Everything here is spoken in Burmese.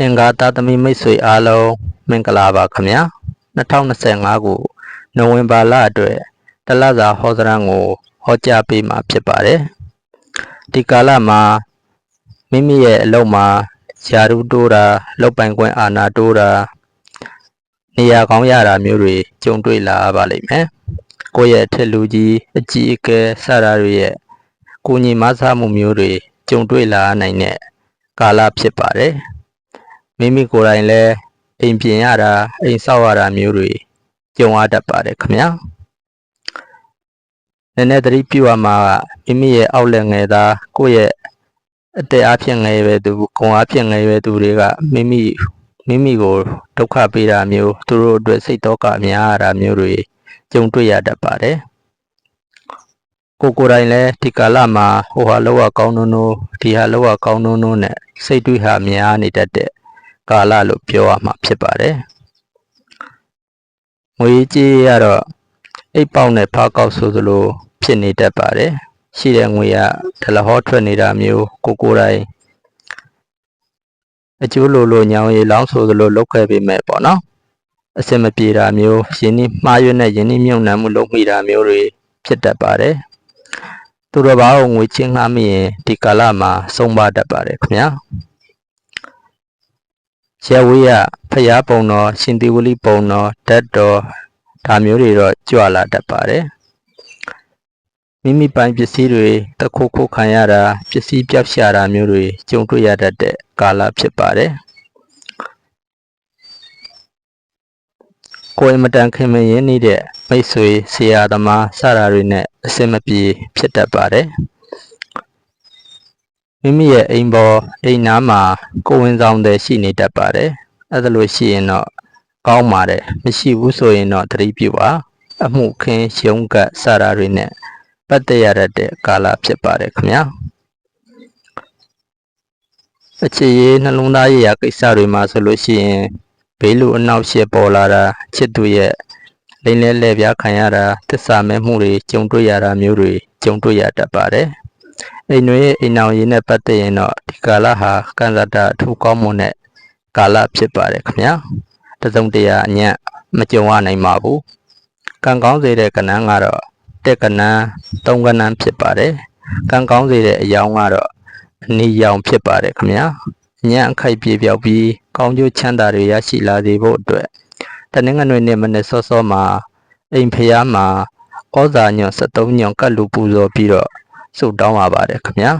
အင်္ဂါသားသမီမိတ်ဆွေအားလုံးမင်္ဂလာပါခင်ဗျာ2025ခုနိုဝင်ဘာလအတွက်တလစာဟောစရန်ကိုဟောကြားပေးမှာဖြစ်ပါတယ်ဒီကာလမှာမိမိရဲ့အလုပ်မှာဇာတုတိုးတာလုပ်ပိုင်ခွင့်အာဏာတိုးတာနေရာကောင်းရတာမျိုးတွေကြုံတွေ့လာရပါလိမ့်မယ်ကိုယ့်ရဲ့ထက်လူကြီးအကြီးအကဲစတာတွေရဲ့ကိုညီမဆမှုမျိုးတွေကြုံတွေ့လာနိုင်တဲ့ကာလဖြစ်ပါတယ် မိမိကိုယ်တိုင်လည်းအိမ်ပြင်ရတာအိမ်ဆောက်ရတာမျိုးတွေကြုံရတတ်ပါတယ်ခင်ဗျာနည်းနည်းသတိပြုရမှာကမိမိရဲ့အောက်လက်ငယ်သားကိုယ့်ရဲ့အသက်အဖြစ်ငယ်ရွယ်သူဂုံအဖြစ်ငယ်ရွယ်သူတွေကမိမိမိမိကိုဒုက္ခပေးတာမျိုးသူတို့အတွက်စိတ်တော့ကများရတာမျိုးတွေကြုံတွေ့ရတတ်ပါတယ်ကိုယ်ကိုယ်တိုင်လည်းဒီကာလမှာဟိုဟာလောက်ရကောင်းနိုးနိုးဒီဟာလောက်ရကောင်းနိုးနိုးနဲ့စိတ်တွေးဟာများနေတတ်တဲ့ ကာလလို့ပြောရမှာဖြစ်ပါတယ်။ငွေကြေးရတော့အိတ်ပေါက်နဲ့ဖားကောက်ဆိုသလိုဖြစ်နေတတ်ပါတယ်။ရှိတဲ့ငွေကဒလဟောထွက်နေတာမျိုးကိုကိုယ်တိုင်အကျိုးလိုလိုညောင်ရည်လောင်းဆိုသလိုလုပ်ခဲ့ပေမဲ့ပေါ့နော်။အစင်မပြေတာမျိုးယင်းနှမှားရွက်နဲ့ယင်းနှမြုံနှံမှုလုပ်မိတာမျိုးတွေဖြစ်တတ်ပါတယ်။သူတော်ဘာကိုငွေချင်းငှားမိရင်ဒီကာလမှာဆုံးပါတတ်ပါတယ်ခင်ဗျာ။ ရဲဝေးရဖျားပုံတော်ရှင်သီဝလိပုံတော်ဓာတ်တော်ဒါမျိုးတွေတော့ကြွလာတတ်ပါတယ်မိမိပိုင်ပစ္စည်းတွေတခုခုခံရတာပစ္စည်းပြောက်ရှာတာမျိုးတွေကြုံတွေ့ရတတ်တဲ့ကာလဖြစ်ပါတယ်ကိုယ်အင်မတန်ခင်မင်ရင်းနေတဲ့မိတ်ဆွေဆရာသမားစတာတွေနဲ့အစင်မပြေဖြစ်တတ်ပါတယ် မိမိရဲ့အိမ်ပေါ်အိမ်နားမှာကိုယ်ဝင်ဆောင်တဲ့ရှိနေတတ်ပါတယ်အဲ့ဒါလို့ရှိရင်တော့ကောင်းပါတယ်မရှိဘူးဆိုရင်တော့သတိပြုပါအမှုခင်းရုံးကပ်စတာတွေနဲ့ပတ်သက်ရတတ်တဲ့ကာလဖြစ်ပါတယ်ခင်ဗျာအခြေရေးနှလုံးသားရေးရာကိစ္စတွေမှာဆိုလို့ရှိရင်ဘေးလူအနောက်ရှေ့ပေါ်လာတာချစ်သူရဲ့လိမ့်လဲလဲပြားခံရတာသစ္စာမဲ့မှုတွေကြုံတွေ့ရတာမျိုးတွေကြုံတွေ့ရတတ်ပါတယ် အိမ်တွေရဲ့အိမ်အောင်ရေးနဲ့ပတ်သက်ရင်တော့ဒီကာလဟာကံစတာအထူးကောင်းမွန်တဲ့ကာလဖြစ်ပါတယ်ခင်ဗျာတစုံတရာအညံ့မကြုံရနိုင်ပါဘူးကံကောင်းစေတဲ့ကဏ္ဍကတော့တက်ကဏ္ဍသုံးကဏ္ဍဖြစ်ပါတယ်ကံကောင်းစေတဲ့အယောင်ကတော့အနီရောင်ဖြစ်ပါတယ်ခင်ဗျာညံ့အခိုက်ပြေပြောက်ပြီးကောင်းကျိုးချမ်းသာတွေရရှိလာစေဖို့အတွက်တနင်္ဂနွေနေ့မနေ့စောစောမှာအိမ်ဖျားမှာဩဇာညွန့်73ညွန့်ကတ်လူပူဇော်ပြီးတော့ ဆုတောင်းပါပါတယ်ခင်ဗျာ